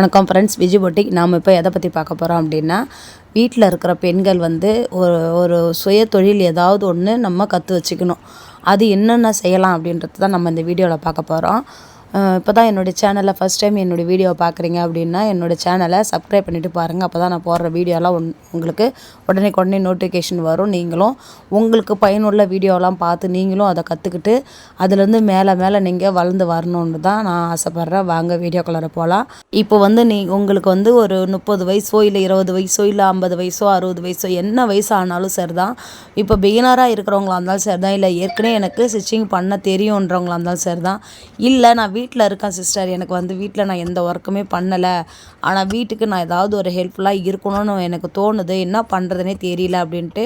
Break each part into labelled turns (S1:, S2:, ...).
S1: வணக்கம் friends Viji boutique. நாம் இப்போ எதை பற்றி பார்க்க போகிறோம் அப்படின்னா வீட்டில் இருக்கிற பெண்கள் வந்து ஒரு ஒரு சுய தொழில் ஏதாவது ஒன்று நம்ம கற்று வச்சுக்கணும். அது என்னென்ன செய்யலாம் அப்படின்றது தான் நம்ம இந்த வீடியோவில் பார்க்க போகிறோம் இப்போ தான் என்னோடய சேனலில் ஃபஸ்ட் டைம் என்னோடய வீடியோ பார்க்குறீங்க அப்படின்னா என்னோடய சேனலை சப்ஸ்கிரைப் பண்ணிவிட்டு பாருங்கள் அப்போ தான் நான் போடுற வீடியோலாம் உன் உங்களுக்கு உடனே உடனே நோட்டிஃபிகேஷன் வரும். நீங்களும் உங்களுக்கு பயனுள்ள வீடியோலாம் பார்த்து நீங்களும் அதை கற்றுக்கிட்டு அதுலேருந்து மேலே மேலே நீங்கள் வளர்ந்து வரணுன்னு தான் நான் ஆசைப்பட்றேன். வாங்க வீடியோ கலரை போகலாம் இப்போ வந்து நீ உங்களுக்கு வந்து ஒரு முப்பது வயசோ இல்லை இருபது வயசோ இல்லை ஐம்பது வயசோ அறுபது வயசோ என்ன வயசு ஆனாலும் சரி தான் இப்போ பிகினராக இருக்கிறவங்களா இருந்தாலும் சரி தான் இல்லை ஏற்கனவே எனக்கு ஸ்டிச்சிங் பண்ண தெரியுன்றவங்களா இருந்தாலும் சரி தான் இல்லை நான் வீட்டில் இருக்கேன் சிஸ்டர் எனக்கு வந்து வீட்டில் நான் எந்த ஒர்க்குமே பண்ணலை. ஆனால் வீட்டுக்கு நான் ஏதாவது ஒரு ஹெல்ப்ஃபுல்லாக இருக்கணும்னு எனக்கு தோணுது. என்ன பண்ணுறதுனே தெரியல அப்படின்ட்டு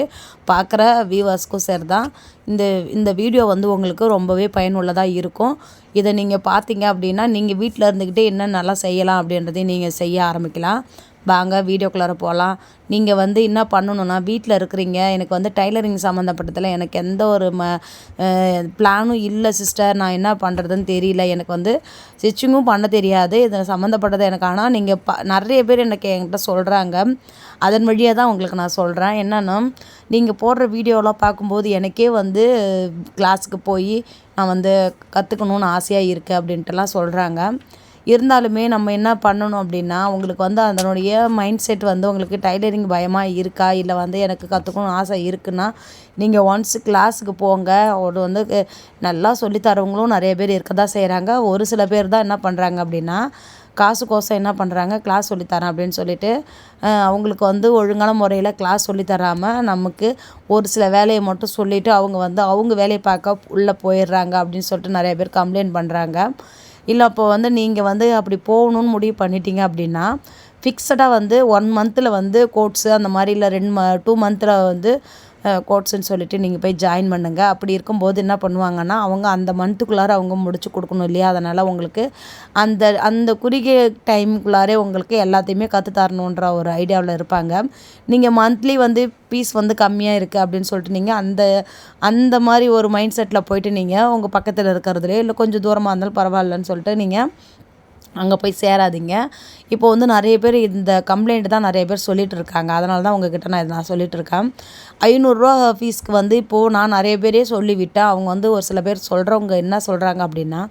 S1: பார்க்குற வியூவர்ஸ்க்கும் சரி தான் இந்த இந்த வீடியோ வந்து உங்களுக்கு ரொம்பவே பயனுள்ளதாக இருக்கும். இதை நீங்கள் பார்த்தீங்க அப்படின்னா நீங்கள் வீட்டில் இருந்துக்கிட்டே என்ன நல்லா செய்யலாம் அப்படின்றதையும் நீங்கள் செய்ய ஆரம்பிக்கலாம். வாங்க வீடியோக்குள்ளார போகலாம் நீங்கள் வந்து என்ன பண்ணணும்னா வீட்டில் இருக்கிறீங்க. எனக்கு வந்து டைலரிங் சம்மந்தப்பட்டதில் எனக்கு எந்த ஒரு ம பிளானும் இல்லை சிஸ்டர் நான் என்ன பண்ணுறதுன்னு தெரியல. எனக்கு வந்து ஸ்டிச்சிங்கும் பண்ண தெரியாது. இதில் சம்மந்தப்பட்டது எனக்கு. ஆனால் நீங்கள் ப நிறைய பேர் எனக்கு என்கிட்ட சொல்கிறாங்க அதன் வழியாக தான் உங்களுக்கு நான் சொல்கிறேன் என்னென்னா நீங்கள் போடுற வீடியோலாம் பார்க்கும்போது எனக்கே வந்து கிளாஸுக்கு போய் நான் வந்து கற்றுக்கணுன்னு ஆசையாக இருக்குது அப்படின்ட்டுலாம் சொல்கிறாங்க இருந்தாலுமே நம்ம என்ன பண்ணணும் அப்படின்னா உங்களுக்கு வந்து அதனுடைய மைண்ட் செட் வந்து உங்களுக்கு டைலரிங் பயமாக இருக்கா? இல்லை வந்து எனக்கு கற்றுக்கணும்னு ஆசை இருக்குன்னா நீங்கள் ஒன்ஸ் கிளாஸுக்கு போங்க. ஒரு வந்து நல்லா சொல்லித்தரவங்களும் நிறைய பேர் இருக்க தான் செய்கிறாங்க ஒரு சில பேர் தான் என்ன பண்ணுறாங்க அப்படின்னா காசுக்கோசம் என்ன பண்ணுறாங்க கிளாஸ் சொல்லித்தரேன் அப்படின்னு சொல்லிட்டு அவங்களுக்கு வந்து ஒழுங்கான முறையில் கிளாஸ் சொல்லித்தராமல் நமக்கு ஒரு சில வேலையை மட்டும் சொல்லிவிட்டு அவங்க வந்து அவங்க வேலையை பார்க்க உள்ளே போயிடுறாங்க அப்படின்னு சொல்லிட்டு நிறைய பேர் கம்ப்ளைண்ட் பண்ணுறாங்க இல்லை அப்போ வந்து நீங்கள் வந்து அப்படி போகணுன்னு முடிவு பண்ணிட்டீங்க அப்படின்னா ஃபிக்ஸடாக வந்து ஒன் மந்தில் வந்து கோட்ஸு அந்த மாதிரி இல்லை ரெண்டு ம டூ மந்தில் வந்து கோட்ஸுன்னு சொல்லிட்டு நீங்கள் போய் ஜாயின் பண்ணுங்கள் அப்படி இருக்கும்போது என்ன பண்ணுவாங்கன்னா அவங்க அந்த மந்த்துக்குள்ளார அவங்க முடிச்சு கொடுக்கணும் இல்லையா? அதனால் உங்களுக்கு அந்த அந்த குறுகிய டைமுக்குள்ளாரே உங்களுக்கு எல்லாத்தையுமே கற்று தரணுன்ற ஒரு ஐடியாவில் இருப்பாங்க. நீங்கள் மந்த்லி வந்து ஃபீஸ் வந்து கம்மியாக இருக்குது அப்படின்னு சொல்லிட்டு நீங்கள் அந்த அந்த மாதிரி ஒரு மைண்ட் செட்டில் போயிட்டு நீங்கள் உங்கள் பக்கத்தில் இருக்கிறதுலே இல்லை கொஞ்சம் தூரமாக இருந்தாலும் பரவாயில்லன்னு சொல்லிட்டு நீங்கள் அங்கே போய் சேராதீங்க. இப்போ வந்து நிறைய பேர் இந்த கம்ப்ளைண்ட் தான் நிறைய பேர் சொல்லிகிட்டு இருக்காங்க. அதனால தான் உங்ககிட்ட நான் நான் சொல்லிகிட்டு இருக்கேன். ஐநூறுரூவா ஃபீஸ்க்கு வந்து இப்போது நான் நிறைய பேரே சொல்லிவிட்டேன். அவங்க வந்து ஒரு சில பேர் சொல்கிறவங்க என்ன சொல்கிறாங்க அப்படின்னா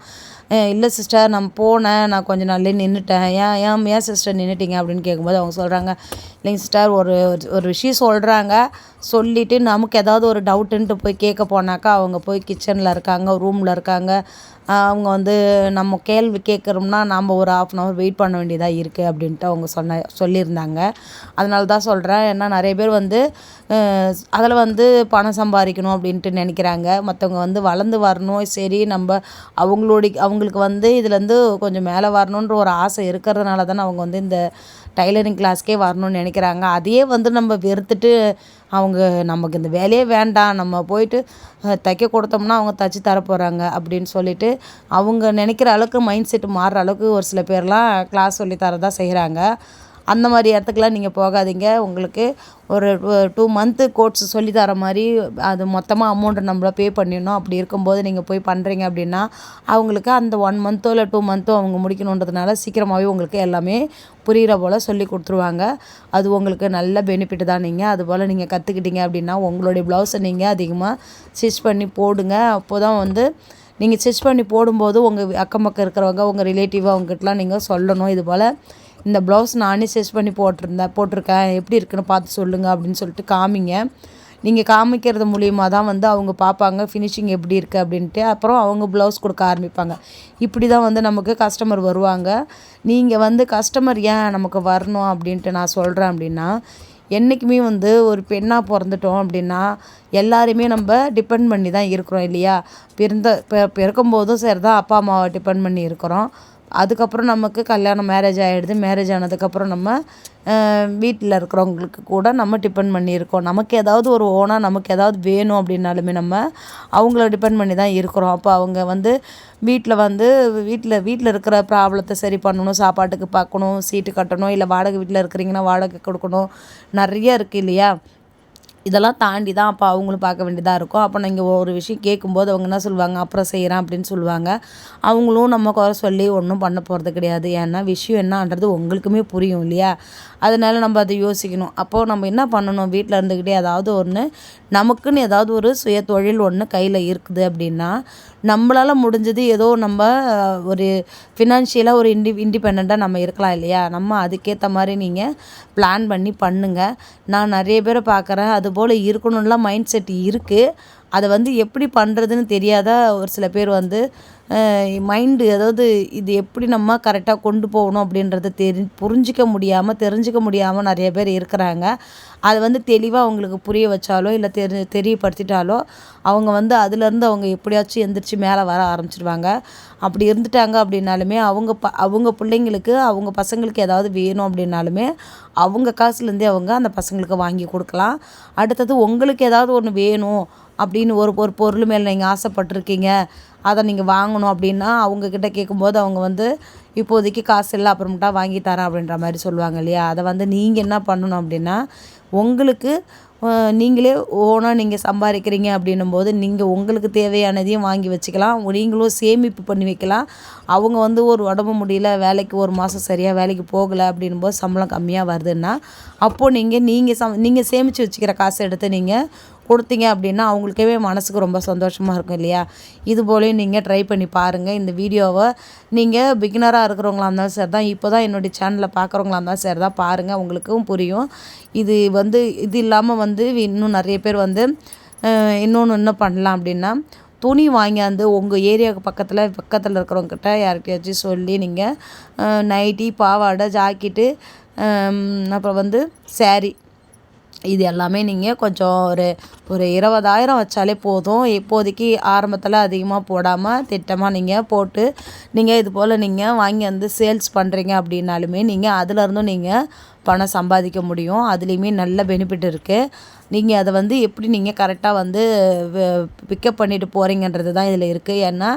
S1: இல்லை சிஸ்டர் நான் போனேன் நான் கொஞ்சம் நாள்லேயே நின்றுட்டேன் ஏன் ஏன் ஏன் சிஸ்டர் நின்றுட்டீங்க அப்படின்னு கேட்கும்போது அவங்க சொல்கிறாங்க இல்லைங்க சிஸ்டர் ஒரு ஒரு விஷயம் சொல்கிறாங்க சொல்லிவிட்டு நமக்கு ஏதாவது ஒரு டவுட்டுன்ட்டு போய் கேட்க போனாக்கா அவங்க போய் கிச்சனில் இருக்காங்க ரூமில் இருக்காங்க. அவங்க வந்து நம்ம கேள்வி கேட்குறோம்னா நாம் ஒரு ஆஃப் அன் ஹவர் வெயிட் பண்ண வேண்டியதாக இருக்குது அப்படின்ட்டு அவங்க சொன்ன சொல்லியிருந்தாங்க. அதனால தான் சொல்கிறேன் ஏன்னா நிறைய பேர் வந்து அதில் வந்து பணம் சம்பாதிக்கணும் அப்படின்ட்டு நினைக்கிறாங்க. மற்றவங்க வந்து வளர்ந்து வரணும் சரி நம்ம அவங்களுடைய அவங்களுக்கு வந்து இதுலேருந்து கொஞ்சம் மேலே வரணுன்ற ஒரு ஆசை இருக்கிறதுனால தானே அவங்க வந்து இந்த டைலரிங் கிளாஸ்க்கே வரணும்னு நினைக்கிறாங்க. அதையே வந்து நம்ம வெறுத்துட்டு அவங்க நமக்கு இந்த வேலையே வேண்டாம். நம்ம போயிட்டு தைக்க கொடுத்தோம்னா அவங்க தைச்சி தரப்போகிறாங்க அப்படின்னு சொல்லிட்டு அவங்க நினைக்கிற அளவுக்கு மைண்ட் செட் மாறுற அளவுக்கு ஒரு சில பேர்லாம் கிளாஸ் சொல்லி தரதான் செய்கிறாங்க அந்த மாதிரி இடத்துக்குலாம் நீங்கள் போகாதீங்க. உங்களுக்கு ஒரு டூ மந்த்து கோர்ஸ் சொல்லி தர மாதிரி அது மொத்தமாக அமௌண்ட்டு நம்மள பே பண்ணிடணும். அப்படி இருக்கும்போது நீங்கள் போய் பண்ணுறீங்க அப்படின்னா அவங்களுக்கு அந்த ஒன் மந்த்தோ இல்லை டூ மந்த்தோ அவங்க முடிக்கணுன்றதுனால சீக்கிரமாகவே உங்களுக்கு எல்லாமே புரிகிற போல் சொல்லி கொடுத்துருவாங்க. அது உங்களுக்கு நல்ல பெனிஃபிட் தான் நீங்கள் அதுபோல் நீங்கள் கற்றுக்கிட்டீங்க அப்படின்னா உங்களுடைய ப்ளவுஸை நீங்கள் அதிகமாக ஸ்டிச் பண்ணி போடுங்க. அப்போ தான் வந்து நீங்கள் ஸ்டிச் பண்ணி போடும்போது உங்கள் அக்கம் பக்கம் இருக்கிறவங்க உங்கள் ரிலேட்டிவ் அவங்ககிட்டலாம் நீங்கள் சொல்லணும். இது போல் இந்த ப்ளவுஸ் நானே ஸ்டிச் பண்ணி போட்டிருந்தேன். போட்டிருக்கேன். எப்படி இருக்குன்னு பார்த்து சொல்லுங்கள் அப்படின்னு சொல்லிட்டு காமிங்க. நீங்கள் காமிக்கிறது மூலியமாக தான் வந்து அவங்க பார்ப்பாங்க ஃபினிஷிங் எப்படி இருக்குது அப்படின்ட்டு. அப்புறம் அவங்க ப்ளவுஸ் கொடுக்க ஆரம்பிப்பாங்க. இப்படி தான் வந்து நமக்கு கஸ்டமர் வருவாங்க. நீங்கள் வந்து கஸ்டமர் ஏன் நமக்கு வரணும் அப்படின்ட்டு நான் சொல்கிறேன் அப்படின்னா என்றைக்குமே வந்து ஒரு பெண்ணாக பிறந்துட்டோம் அப்படின்னா எல்லாருமே நம்ம டிபெண்ட் பண்ணி தான் இருக்கிறோம் இல்லையா? பிறந்த பிறக்கும் போதும் சரி தான் அப்பா அம்மாவை டிபெண்ட் பண்ணி இருக்கிறோம். அதுக்கப்புறம் நமக்கு கல்யாணம் மேரேஜ் ஆகிடுது மேரேஜ் ஆனதுக்கப்புறம் நம்ம வீட்டில் இருக்கிறவங்களுக்கு கூட நம்ம டிபெண்ட் பண்ணியிருக்கோம். நமக்கு ஏதாவது ஒரு ஓனாக நமக்கு ஏதாவது வேணும் அப்படின்னாலுமே நம்ம அவங்கள டிபெண்ட் பண்ணி தான் இருக்கிறோம். அப்போ அவங்க வந்து வீட்டில் வந்து வீட்டில் வீட்டில் இருக்கிற ப்ராப்ளத்தை சரி பண்ணணும். சாப்பாட்டுக்கு பார்க்கணும் சீட்டு கட்டணும். இல்லை வாடகை வீட்டில் இருக்கிறீங்கன்னா வாடகை கொடுக்கணும். நிறைய இருக்குது இல்லையா? இதெல்லாம் தாண்டி தான் அப்போ அவங்களும் பார்க்க வேண்டியதாக இருக்கும். அப்போ நீங்கள் ஒரு விஷயம் கேட்கும்போது அவங்க என்ன சொல்லுவாங்க? அப்புறம் செய்கிறேன் அப்படின்னு சொல்லுவாங்க. அவங்களும் நம்ம குறை சொல்லி ஒன்றும் பண்ண போகிறது கிடையாது. ஏன்னா விஷயம் என்னன்றது உங்களுக்குமே புரியும் இல்லையா? அதனால நம்ம அதை யோசிக்கணும். அப்போது நம்ம என்ன பண்ணணும்? வீட்டில் இருந்துக்கிட்டே ஏதாவது ஒன்று நமக்குன்னு ஏதாவது ஒரு சுய தொழில் ஒன்று கையில் இருக்குது அப்படின்னா நம்மளால் முடிஞ்சது ஏதோ நம்ம ஒரு ஃபினான்ஷியலாக ஒரு இண்டி இண்டிபெண்ட்டாக நம்ம இருக்கலாம் இல்லையா? நம்ம அதுக்கேற்ற மாதிரி நீங்கள் பிளான் பண்ணி பண்ணுங்கள் நான் நிறைய பேரை பார்க்குறேன். அதுபோல் இருக்கணும்லாம் மைண்ட் செட் இருக்குது அதை வந்து எப்படி பண்ணுறதுன்னு தெரியாத ஒரு சில பேர் வந்து மைண்டு அதாவது இது எப்படி நம்ம கரெக்டாக கொண்டு போகணும் அப்படின்றத தெரி புரிஞ்சிக்க முடியாமல் தெரிஞ்சிக்க முடியாமல் நிறைய பேர் இருக்கிறாங்க. அதை வந்து தெளிவாக அவங்களுக்கு புரிய வச்சாலோ இல்லை தெரி தெரியப்படுத்திட்டாலோ அவங்க வந்து அதுலேருந்து அவங்க எப்படியாச்சும் எந்திரிச்சு மேலே வர ஆரம்பிச்சிடுவாங்க அப்படி இருந்துட்டாங்க அப்படின்னாலுமே அவங்க ப அவங்க பிள்ளைங்களுக்கு அவங்க பசங்களுக்கு ஏதாவது வேணும் அப்படின்னாலுமே அவங்க காசுலேருந்தே அவங்க அந்த பசங்களுக்கு வாங்கி கொடுக்கலாம். அடுத்தது உங்களுக்கு ஏதாவது ஒன்று வேணும் அப்படின்னு ஒரு ஒரு பொருள் மேலே நீங்கள் ஆசைப்பட்டிருக்கீங்க. அதை நீங்கள் வாங்கணும் அப்படின்னா அவங்கக்கிட்ட கேட்கும்போது அவங்க வந்து இப்போதைக்கு காசு இல்லை அப்புறமேட்டா வாங்கி தரேன் அப்படின்ற மாதிரி சொல்லுவாங்க இல்லையா? அதை வந்து நீங்கள் என்ன பண்ணணும் அப்படின்னா உங்களுக்கு நீங்களே ஓனாக நீங்கள் சம்பாதிக்கிறீங்க அப்படின்னும் போது நீங்கள் உங்களுக்கு தேவையானதையும் வாங்கி வச்சுக்கலாம். நீங்களும் சேமிப்பு பண்ணி வைக்கலாம். அவங்க வந்து ஒரு உடம்பு முடியல வேலைக்கு ஒரு மாதம் சரியாக வேலைக்கு போகலை அப்படின்னும் போது சம்பளம் கம்மியாக வருதுன்னா அப்போது நீங்கள் நீங்கள் சம் நீங்கள் சேமித்து வச்சுக்கிற காசை எடுத்து நீங்கள் கொடுத்தீங்க அப்படின்னா அவங்களுக்கே மனசுக்கு ரொம்ப சந்தோஷமாக இருக்கும் இல்லையா? இது போலேயும் நீங்கள் ட்ரை பண்ணி பாருங்கள் இந்த வீடியோவை நீங்கள் பிகினராக இருக்கிறவங்களா இருந்தாலும் சரி தான் இப்போ தான் என்னுடைய சேனலில் பார்க்குறவங்களா இருந்தாலும் சரி தான் பாருங்கள் உங்களுக்கும் புரியும். இது வந்து இது இல்லாமல் வந்து இன்னும் நிறைய பேர் வந்து இன்னொன்று என்ன பண்ணலாம் அப்படின்னா துணி வாங்கியாந்து உங்கள் ஏரியாவுக்கு பக்கத்தில் பக்கத்தில் இருக்கிறவங்கக்கிட்ட யார்கிட்டயாச்சும் சொல்லி நீங்கள் நைட்டி பாவாடை ஜாக்கெட்டு அப்புறம் வந்து சேரீ இது எல்லாமே நீங்கள் கொஞ்சம் ஒரு ஒரு இருபதாயிரம் வச்சாலே போதும். இப்போதைக்கு ஆரம்பத்தில் அதிகமாக போடாமல் திட்டமாக நீங்கள் போட்டு நீங்கள் இது போல் நீங்கள் வாங்கி வந்து சேல்ஸ் பண்ணுறீங்க அப்படின்னாலுமே நீங்கள் அதிலருந்தும் நீங்கள் பணம் சம்பாதிக்க முடியும். அதுலேயுமே நல்ல பெனிஃபிட் இருக்குது நீங்கள் அதை வந்து எப்படி நீங்கள் கரெக்டாக வந்து பிக்கப் பண்ணிட்டு போகிறீங்கன்றது தான் இதில் இருக்குது ஏன்னா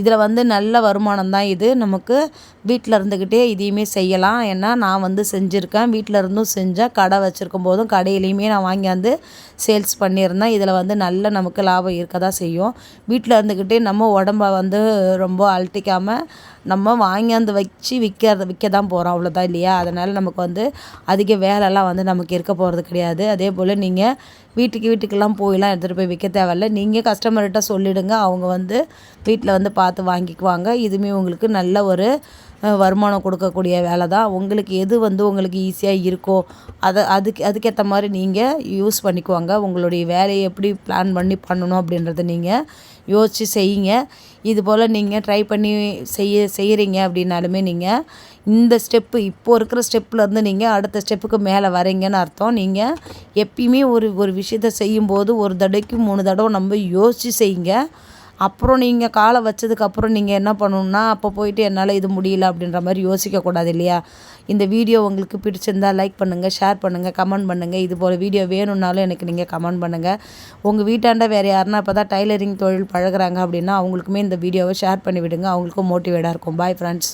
S1: இதில் வந்து நல்ல வருமானம் தான் இது. நமக்கு வீட்டில் இருந்துக்கிட்டே இதையுமே செய்யலாம். ஏன்னா நான் வந்து செஞ்சுருக்கேன். வீட்டில் இருந்தும் செஞ்சேன் கடை வச்சுருக்கும் போதும் கடையிலையுமே நான் வாங்கியாந்து சேல்ஸ் பண்ணியிருந்தேன் இதில் வந்து நல்ல நமக்கு லாபம் இருக்க தான் செய்யும். வீட்டில் இருந்துக்கிட்டே நம்ம உடம்ப வந்து ரொம்ப அழட்டிக்காமல் நம்ம வாங்கியாந்து வச்சு விற்கிறத விற்க தான் போகிறோம் அவ்வளோதான் இல்லையா? அதனால் நமக்கு வந்து அதிக வேலைலாம் வந்து நமக்கு இருக்க போகிறது கிடையாது. அதே போல் நீங்கள் வீட்டுக்கு வீட்டுக்கெல்லாம் போயெலாம் எடுத்துகிட்டு போய் விற்க தேவையில்ல. நீங்கள் கஸ்டமர்கிட்ட சொல்லிவிடுங்க அவங்க வந்து வீட்டில் வந்து பார்த்து வாங்கிக்குவாங்க. இதுவுமே உங்களுக்கு நல்ல ஒரு வருமானம் கொடுக்கக்கூடிய வேலை தான். உங்களுக்கு எது வந்து உங்களுக்கு ஈஸியாக இருக்கோ அதை அதுக்கு அதுக்கேற்ற மாதிரி நீங்கள் யூஸ் பண்ணிக்குவாங்க. உங்களுடைய வேலையை எப்படி பிளான் பண்ணி பண்ணணும் அப்படின்றத நீங்கள் யோசித்து செய்யுங்க. இது போல் நீங்கள் ட்ரை பண்ணி செய்ய செய்கிறீங்க அப்படின்னாலுமே நீங்கள் இந்த ஸ்டெப்பு இப்போது இருக்கிற ஸ்டெப்லேருந்து நீங்கள் அடுத்த ஸ்டெப்புக்கு மேலே வரீங்கன்னு அர்த்தம். நீங்கள் எப்பயுமே ஒரு ஒரு விஷயத்த செய்யும்போது ஒரு தடவைக்கு மூணு தடவை நம்ம யோசித்து செய்யுங்க. அப்புறம் நீங்கள் காலை வச்சதுக்கப்புறம் நீங்கள் என்ன பண்ணணுன்னா அப்போ போயிட்டு என்னால் இது முடியல அப்படின்ற மாதிரி யோசிக்கக்கூடாது இல்லையா? இந்த வீடியோ உங்களுக்கு பிடிச்சிருந்தால் லைக் பண்ணுங்கள் ஷேர் பண்ணுங்கள் கமெண்ட் பண்ணுங்கள் இது போல் வீடியோ வேணும்னாலும் எனக்கு நீங்கள் கமெண்ட் பண்ணுங்கள் உங்கள் வீட்டாண்ட வேறு யாருன்னா இப்போ தான் டைலரிங் தொழில் பழகிறாங்க அப்படின்னா அவங்களுக்குமே இந்த வீடியோவை ஷேர் பண்ணி விடுங்க அவங்களுக்கும் மோட்டிவேட்டாக இருக்கும். Bye friends